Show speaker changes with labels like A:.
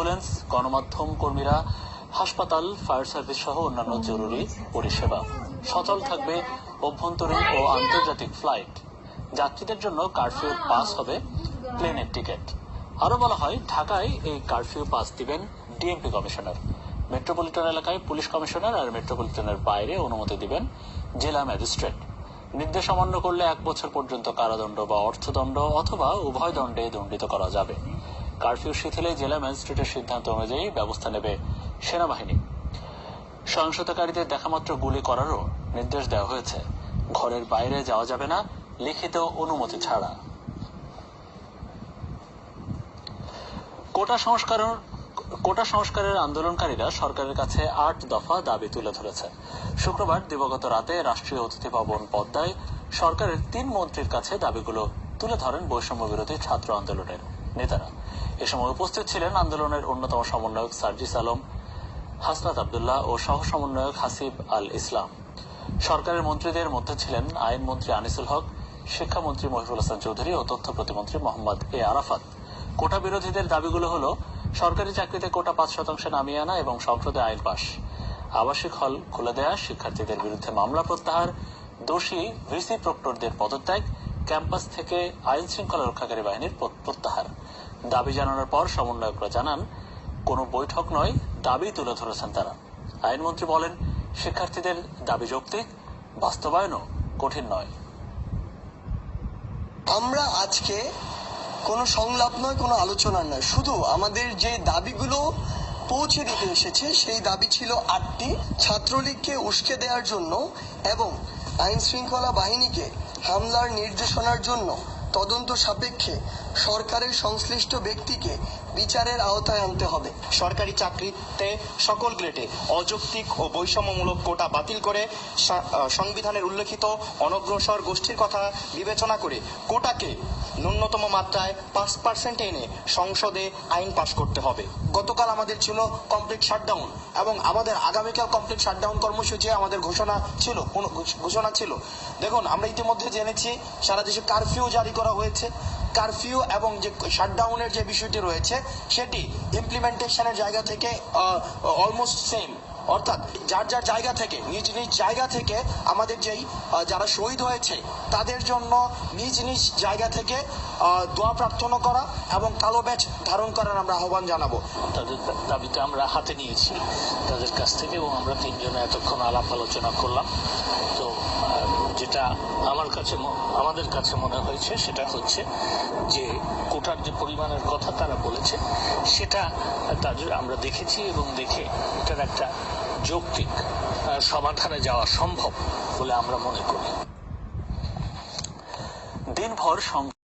A: Ambulance, গণমাধ্যম কর্মীরা, হাসপাতাল, ফায়ার সার্ভিস সহ অন্যান্য জরুরি পরিষেবা। সচল থাকবে অভ্যন্তরীণ ও আন্তর্জাতিক ফ্লাইট। যাত্রীদের জন্য কারফিউ পাস হবে প্লেনের টিকিট। আরও বলা হয়, ঢাকায় এই কারফিউ পাস দিবেন ডিএমপি কমিশনার। মেট্রোপলিটন এলাকায় পুলিশ কমিশনার আর মেট্রোপলিটনের বাইরে অনুমতি দিবেন জেলা ম্যাজিস্ট্রেট। নির্দেশ অমান্য করলে এক বছর পর্যন্ত কারাদণ্ড বা অর্থদণ্ড অথবা উভয় দণ্ডে দণ্ডিত করা যাবে। কারফিউ শিথিলে জেলা ম্যাজিস্ট্রেটের সিদ্ধান্ত অনুযায়ী ব্যবস্থা নেবে সেনাবাহিনী। সহিংসতাকারীদের দেখামাত্র গুলি করারও নির্দেশ দেওয়া হয়েছে। ঘরের বাইরে যাওয়া যাবে না, লিখিত অনুমতি ছাড়া। কোটা সংস্কার কোটা সংস্কারের আন্দোলনকারীরা সরকারের কাছে আট দফা দাবি তুলে ধরেছে। শুক্রবার দিবগত রাতে রাষ্ট্রীয় অতিথি ভবন পদ্মায় সরকারের তিন মন্ত্রীর কাছে দাবিগুলো তুলে ধরেন বৈষম্য বিরোধী ছাত্র আন্দোলনের। নেতারা। এ সময় উপস্থিত ছিলেন আন্দোলনের অন্যতম সমন্বয়ক সার্জিস আলম, হাসনাত আবদুল্লাহ ও সহ সমন্বয়ক হাসিব আল ইসলাম। সরকারের মন্ত্রীদের মধ্যে ছিলেন আইনমন্ত্রী আনিসুল হক, শিক্ষামন্ত্রী মহিবুল হাসান চৌধুরী ও তথ্য প্রতিমন্ত্রী মোহাম্মদ এ আরাফাত। কোটা বিরোধীদের দাবিগুলো হলো, সরকারি চাকরিতে কোটা পাঁচ শতাংশে নামিয়ে আনা এবং সংসদে আইন পাশ। আবাসিক হল খুলে দেয়া, শিক্ষার্থীদের বিরুদ্ধে মামলা প্রত্যাহার, দোষী ভিসি প্রক্টরদের পদত্যাগ ক্যাম্পাস থেকে আইন শৃঙ্খলা রক্ষাকারী বাহিনীর প্রত্যাহার। দাবি জানানোর পর সমন্বয়করা জানান, কোনো বৈঠক নয়, দাবি তুলে ধরেছেন তারা। আইনমন্ত্রী বলেন, শিক্ষার্থীদের দাবি যৌক্তিক, বাস্তবায়নও কঠিন নয়।
B: আমরা আজকে কোনো সংলাপ নয়, কোনো আলোচনা নয়। শুধু আমাদের যে দাবিগুলো পৌঁছে দিতে এসেছে, সেই দাবি ছিল আটটি। ছাত্রলীগকে উস্কে দেওয়ার জন্য এবং আইন শৃঙ্খলা বাহিনীকে হামলার নির্দেশনার জন্য তদন্ত সাপেক্ষে সরকারের সংশ্লিষ্ট ব্যক্তিকে বিচারের আওতায় আনতে হবে।
C: সরকারি চাকরিতে সকল গ্রেডে অযৌক্তিক ও বৈষম্যমূলক কোটা বাতিল করে সংবিধানের উল্লেখিত অনগ্রসর গোষ্ঠীর কথা বিবেচনা করে কোটাকে ন্যূনতম মাত্রায় পাঁচ পার্সেন্ট এনে সংসদে আইন পাশ করতে হবে।
D: গতকাল আমাদের ছিল কমপ্লিট শাটডাউন এবং আমাদের আগামীকাল কমপ্লিট শাটডাউন কর্মসূচি আমাদের ঘোষণা ছিল ঘোষণা ছিল। দেখুন, আমরা ইতিমধ্যে জেনেছি, সারা দেশে কারফিউ জারি করা হয়েছে। কারফিউ এবং যে শাটডাউনের যে বিষয়টি রয়েছে, সেটি ইমপ্লিমেন্টেশনের জায়গা থেকে অলমোস্ট সেম অর্থাৎ যার যার জায়গা থেকে, নিজ নিজ জায়গা থেকে আমাদের যেই যারা শহীদ হয়েছে, তাদের জন্য নিজ নিজ জায়গা থেকে দোয়া প্রার্থনা করা এবং কালো ব্যাচ ধারণ করার আমরা আহ্বান জানাব।
E: তাদের দাবিতে আমরা হাতে নিয়েছি। তাদের কাছ থেকে এবং আমরা তিনজনে এতক্ষণ আলাপ আলোচনা করলাম। তো যেটা আমার কাছে আমাদের কাছে মনে হয়েছে, সেটা হচ্ছে যে কোটার যে পরিমাণের কথা তারা বলেছে, সেটা তাদের আমরা দেখেছি এবং দেখে এটার একটা যৌক্তিক সমাধানে যাওয়া সম্ভব বলে আমরা মনে করি।
A: দিনভর